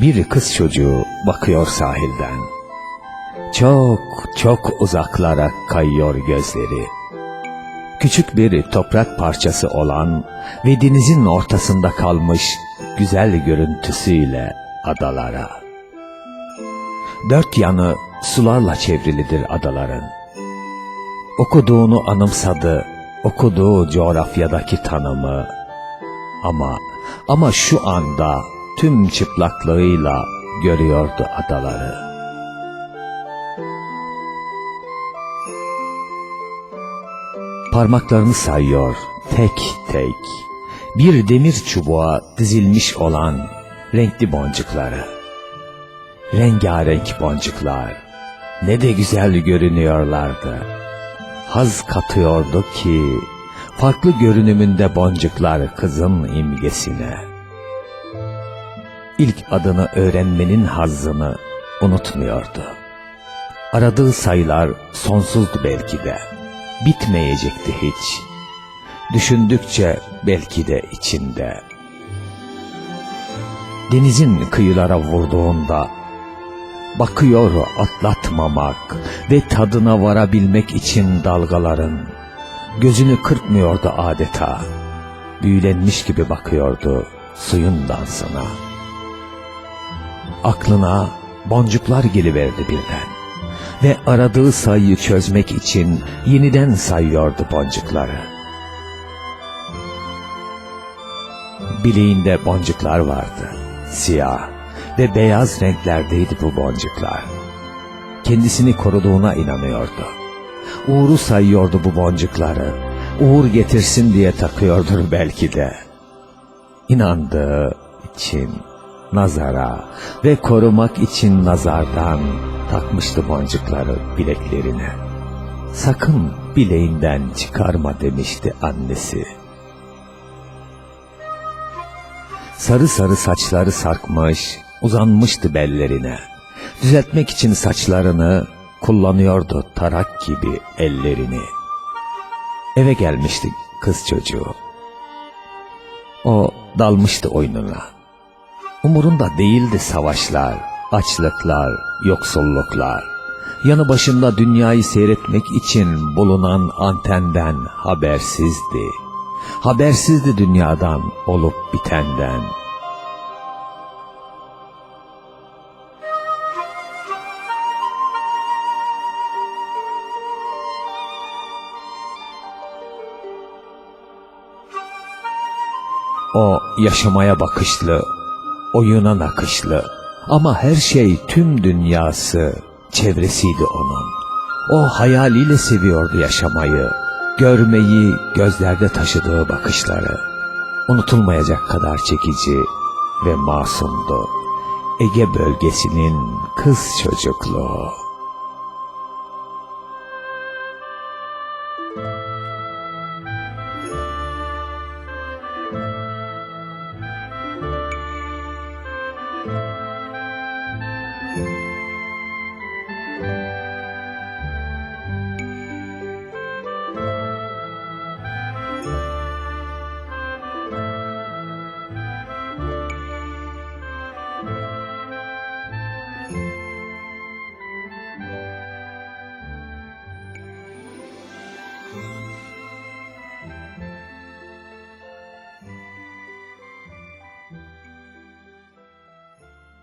Bir kız çocuğu bakıyor sahilden. Çok çok uzaklara kayıyor gözleri. Küçük bir toprak parçası olan ve denizin ortasında kalmış güzel görüntüsüyle adalara. Dört yanı sularla çevrilidir adaların. Okuduğunu anımsadı, okuduğu coğrafyadaki tanımı. Ama, ama şu anda tüm çıplaklığıyla görüyordu adaları. Parmaklarını sayıyor tek tek. Bir demir çubuğa dizilmiş olan renkli boncukları. Rengarenk boncuklar. Ne de güzel görünüyorlardı. Haz katıyordu ki farklı görünümünde boncuklar kızın imgesine. İlk adını öğrenmenin hazzını unutmuyordu. Aradığı sayılar sonsuzdu belki de. Bitmeyecekti hiç. Düşündükçe belki de içinde. Denizin kıyılara vurduğunda bakıyor atlatmamak ve tadına varabilmek için dalgaların gözünü kırpmıyordu adeta. Büyülenmiş gibi bakıyordu suyun dansına. Aklına boncuklar geliverdi birden ve aradığı sayıyı çözmek için yeniden sayıyordu boncukları. Bileğinde boncuklar vardı, siyah ve beyaz renklerdeydi bu boncuklar. Kendisini koruduğuna inanıyordu. Uğur'u sayıyordu bu boncukları. Uğur getirsin diye takıyordur belki de. İnandığı için nazara ve korumak için nazardan takmıştı boncukları bileklerine. Sakın bileğinden çıkarma demişti annesi. Sarı sarı saçları sarkmış, uzanmıştı bellerine. Düzeltmek için saçlarını kullanıyordu tarak gibi ellerini. Eve gelmişti kız çocuğu. O dalmıştı oyununa. Umurunda değildi savaşlar, açlıklar, yoksulluklar. Yanı başında dünyayı seyretmek için bulunan antenden habersizdi. Habersizdi dünyadan olup bitenden. O yaşamaya bakışlı, oyuna nakışlı ama her şey tüm dünyası çevresiydi onun. O hayaliyle seviyordu yaşamayı, görmeyi gözlerde taşıdığı bakışları. Unutulmayacak kadar çekici ve masumdu. Ege bölgesinin kız çocukluğu.